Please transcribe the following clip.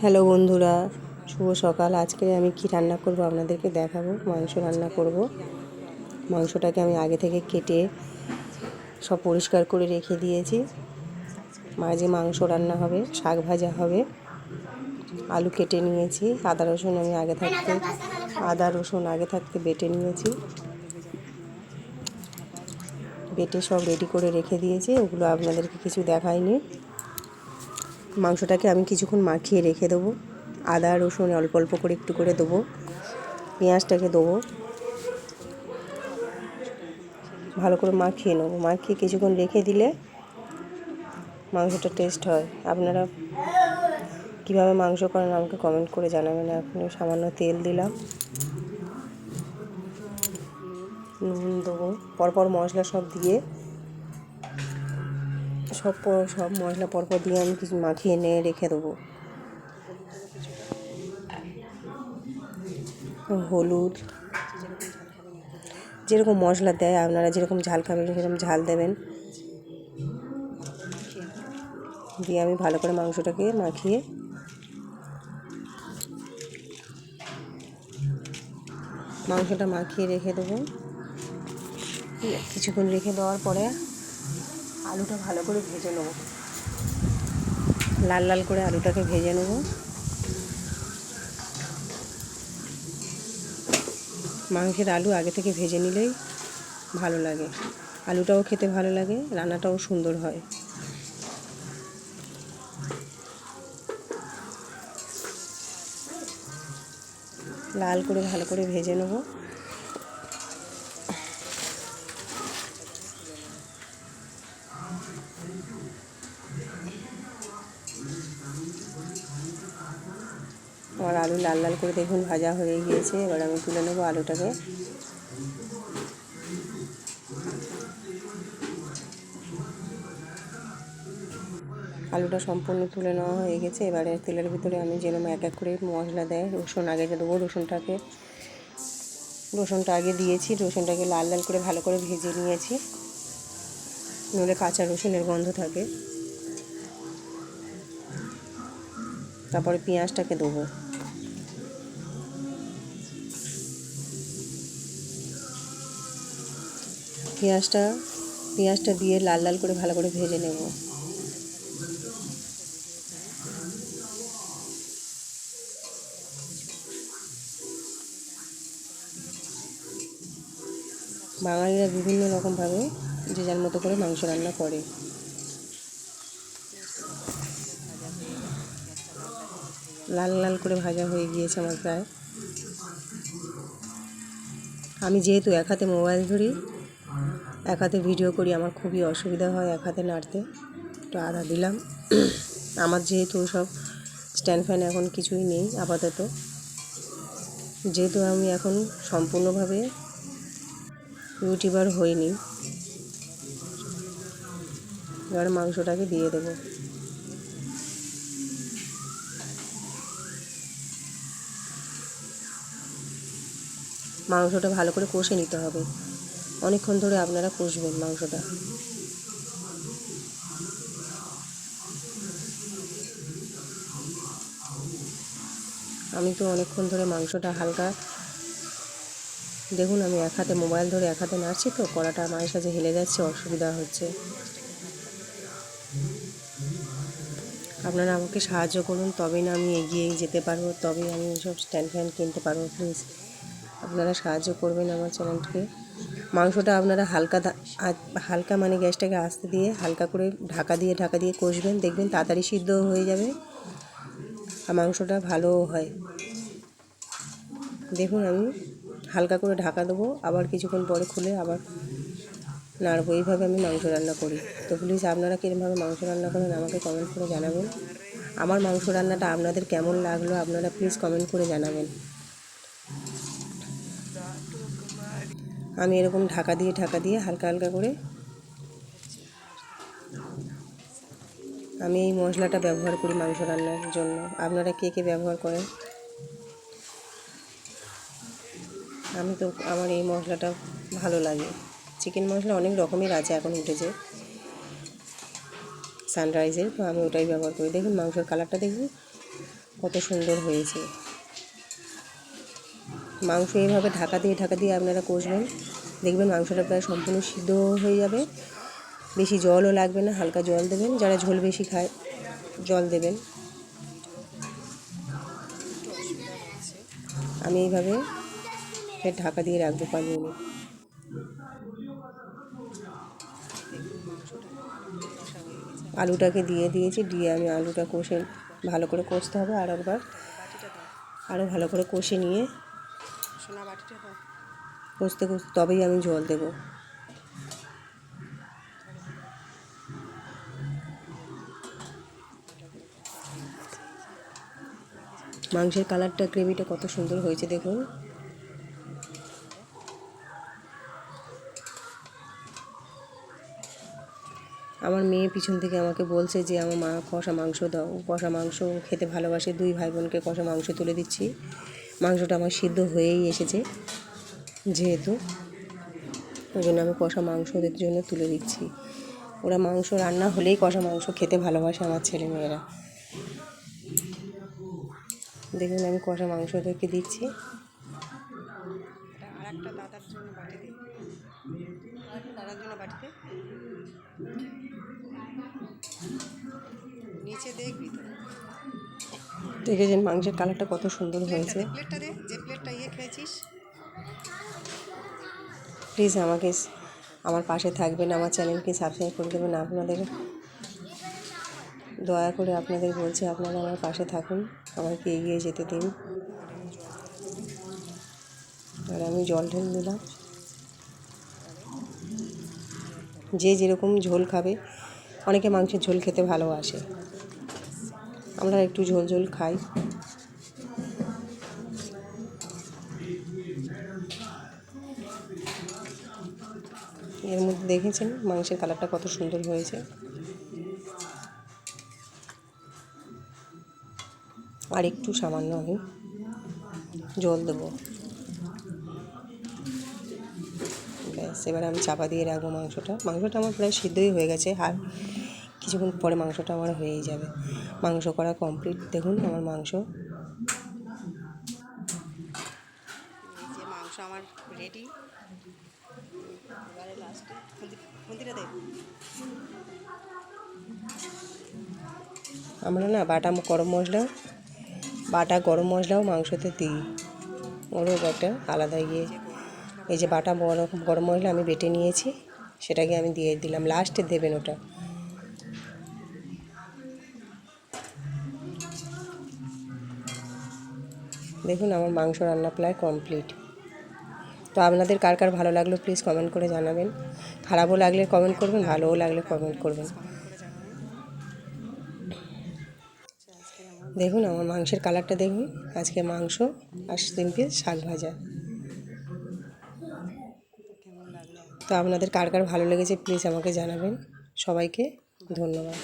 Hello বন্ধুরা, শুভ সকাল। আজকে আমি কি রান্না করব আপনাদেরকে দেখাবো। মাংস রান্না করব। মাংসটাকে আমি আগে থেকে কেটে সব পরিষ্কার করে রেখে দিয়েছি। মাঝে মাংস রান্না হবে, শাক ভাজা হবে। আলু কেটে নিয়েছি। আদা, রসুন আমি আগে থাকতে, আদা, রসুন আগে থাকতে বেটে নিয়েছি। বেটে সব রেডি করে রেখে দিয়েছি। ওগুলো আপনাদেরকে কিছু দেখায়নি মাংসটাকে আমি কিছুক্ষণ মাখিয়ে রেখে দেবো। আদা, রসুন অল্প অল্প করে একটু করে দেবো। পেঁয়াজটাকে দেবো। ভালো করে মাখিয়ে নেব। মাখিয়ে কিছুক্ষণ রেখে দিলে মাংসটা টেস্ট হয়। আপনারা কীভাবে মাংস করেন আমাকে কমেন্ট করে জানাবেন। এখন সামান্য তেল দিলাম। নুন দেবো। পরপর মশলা সব দিয়ে সব সব মশলা পরপর দিয়ে আমি কিছু মাখিয়ে নিয়ে রেখে দেবো। হলুদ। যেরকম মশলা দেয়, আপনারা যেরকম ঝাল খাবেন, সেরকম ঝাল দেবেন। দিয়ে আমি ভালো করে মাংসটাকে মাখিয়ে মাংসটা মাখিয়ে রেখে দেবো। কিছুক্ষণ রেখে দেওয়ার পরে আলুটা ভালো করে ভেজে নেব। লাল লাল করে আলুটাকে ভেজে নেব। মাংসের আলু আগে থেকে ভেজে নিলেই ভালো লাগে। আলুটাও খেতে ভালো লাগে, রান্নাটাও সুন্দর হয়। লাল করে ভালো করে ভেজে নেব। আলু লাল লাল করে দেখুন ভাজা হয়ে গিয়েছে। এবার আমি তুলে নেব আলুটাকে। আলুটা সম্পূর্ণ তুলে নেওয়া হয়ে গেছে। এবারে তেলের ভিতরে আমি যেরকম এক এক করে মশলা দেয়। রসুন আগে দেবো। রসুনটাকে, রসুনটা আগে দিয়েছি। রসুনটাকে লাল লাল করে ভালো করে ভেজে নিয়েছি। নইলে কাঁচা রসুনের গন্ধ থাকে। তারপরে পেঁয়াজটাকে দেবো। পেঁয়াজটা পেঁয়াজটা দিয়ে লাল লাল করে ভালো করে ভেজে নেব। বাঙালিরা বিভিন্ন রকমভাবে যে যার মতো করে মাংস রান্না করে। লাল লাল করে ভাজা হয়ে গিয়েছে আমার প্রায়। আমি যেহেতু এক হাতে মোবাইল ধরি এক হাতে ভিডিও করি, আমার খুবই অসুবিধা হয় এক হাতে নাড়তে। একটু আদা দিলাম। আমার যেহেতু সব স্ট্যান্ড ফ্যান এখন কিছুই নেই, আপাতত। যেহেতু আমি এখন সম্পূর্ণভাবে ইউটিউবার হইনি, এবার মাংসটাকে দিয়ে দেবো। মাংসটা ভালো করে কষে নিতে হবে। অনেকক্ষণ ধরে আপনারা কষবেন মাংসটা। আমি তো অনেকক্ষণ ধরে মাংসটা হালকা দেখুন, আমি এক হাতে মোবাইল ধরে এক হাতে নাড়ছি তো, কড়াটা মায়ের সাথে হেলে যাচ্ছে, অসুবিধা হচ্ছে। আপনারা আমাকে সাহায্য করুন, তবেই না আমি এগিয়ে যেতে পারব, তবেই আমি সব স্ট্যান্ড ফ্যান কিনতে পারব প্লিজ আপনারা সাহায্য করবেন আমার চ্যানেলকে মাংসটা আপনারা হালকা হালকা মানে গ্যাসটাকে আস্তে দিয়ে হালকা করে ঢাকা দিয়ে ঢাকা দিয়ে কষবেন। দেখবেন তাড়াতাড়ি সিদ্ধ হয়ে যাবে আর মাংসটা ভালোও হয়। দেখুন আমি হালকা করে ঢাকা দেবো। আবার কিছুক্ষণ পরে খুলে আবার নাড়বো। এইভাবে আমি মাংস রান্না করি। তো প্লিজ আপনারা কীরকমভাবে মাংস রান্না করেন আমাকে কমেন্ট করে জানাবেন। আমার মাংস রান্নাটা আপনাদের কেমন লাগল আপনারা প্লিজ কমেন্ট করে জানাবেন। আমি এরকম ঢাকা দিয়ে ঢাকা দিয়ে হালকা হালকা করে আমি এই মশলাটা ব্যবহার করি মাংস রান্নার জন্য। আপনারা কে কে ব্যবহার করেন? আমি তো, আমার এই মশলাটা ভালো লাগে। চিকেন মশলা অনেক রকমের আছে এখন উঠেছে। সানরাইজের, তো আমি ওটাই ব্যবহার করি। দেখুন মাংসের কালারটা দেখুন, কত সুন্দর হয়েছে। মাংস এইভাবে ঢাকা দিয়ে ঢাকা দিয়ে আপনারা কষবেন। দেখবেন মাংসটা প্রায় সম্পূর্ণ সিদ্ধ হয়ে যাবে। বেশি জলও লাগবে না, হালকা জল দেবেন। যারা ঝোল বেশি খায়, জল দেবেন। আমি এইভাবে ফের ঢাকা দিয়ে রাখব পাঁচ মিনিট। আলুটাকে দিয়ে দিয়েছি, দিয়ে আমি আলুটা কষে ভালো করে কষতে হবে আর একবার আরও ভালো করে কষে নিয়ে সোনা বাটিটা কষতে কষতে তবেই আমি জল দেবো। মাংসের কালারটা, গ্রেভিটা কত সুন্দর হয়েছে দেখুন। আমার মেয়ে পিছন থেকে আমাকে বলছে যে, আমার মা কষা মাংস দাও। কষা মাংস খেতে ভালোবাসে। দুই ভাই বোনকে কষা মাংস তুলে দিচ্ছি। মাংসটা আমার সিদ্ধ হয়েই এসেছে, যেহেতু। ওই জন্য আমি কষা মাংস ওদের জন্য তুলে দিচ্ছি। ওরা মাংস রান্না হলেই কষা মাংস খেতে ভালোবাসে আমার ছেলে মেয়েরা। দেখুন আমি কষা মাংস ওদেরকে দিচ্ছি। নিচে দেখবি তো। দেখেছেন মাংসের কালারটা কত সুন্দর হয়েছে। প্লেটটা ইয়ে প্লিজ আমাকে আমার পাশে থাকবেন আমার চ্যানেলকে সাবস্ক্রাইব করে দেবেন। আপনাদের দয়া করে আপনাদের বলছি আপনারা আমার পাশে থাকুন আমাকে এগিয়ে যেতে দিন। আর আমি জল ঢেলে দিলাম। যে যেরকম ঝোল খাবে অনেকে মাংসের ঝোল খেতে ভালোবাসে। আমরা একটু ঝোল ঝোল খাই। এর মধ্যে দেখেছেন মাংসের কালারটা কত সুন্দর হয়েছে। আর একটু সামান্য আমি জল দেবো। ব্যাস, এবার আমি চাপা দিয়ে রাখব মাংসটা। মাংসটা আমার প্রায় সিদ্ধই হয়ে গেছে। আর কিছুক্ষণ পরে মাংসটা আমার হয়েই যাবে। মাংস করা কমপ্লিট দেখুন আমার মাংস। যে মাংস আমার রেডি এবারে লাস্টে খুন্তিটা দে। আমরা না বাটা গরম মশলা বাটা গরম মশলাও মাংসতে দিই। ওরও একটা আলাদা ইয়ে। এই যে বাটা বড় গরম মশলা আমি বেটে নিয়েছি সেটাকে আমি দিয়ে দিলাম। লাস্টে দেবেন ওটা। দেখুন, আমার মাংস রান্না প্রায় কমপ্লিট তো আপনাদের কার কার ভালো লাগল প্লিজ কমেন্ট করে জানাবেন। খারাপও লাগলে কমেন্ট করবেন, ভালোও লাগলে কমেন্ট করবেন। দেখুন, আমার মাংসের কালারটা দেখুন। আজকে মাংস আর তিন পিস শাক ভাজা। তো আপনাদের কার কার ভালো লেগেছে প্লিজ আমাকে জানাবেন। সবাইকে ধন্যবাদ।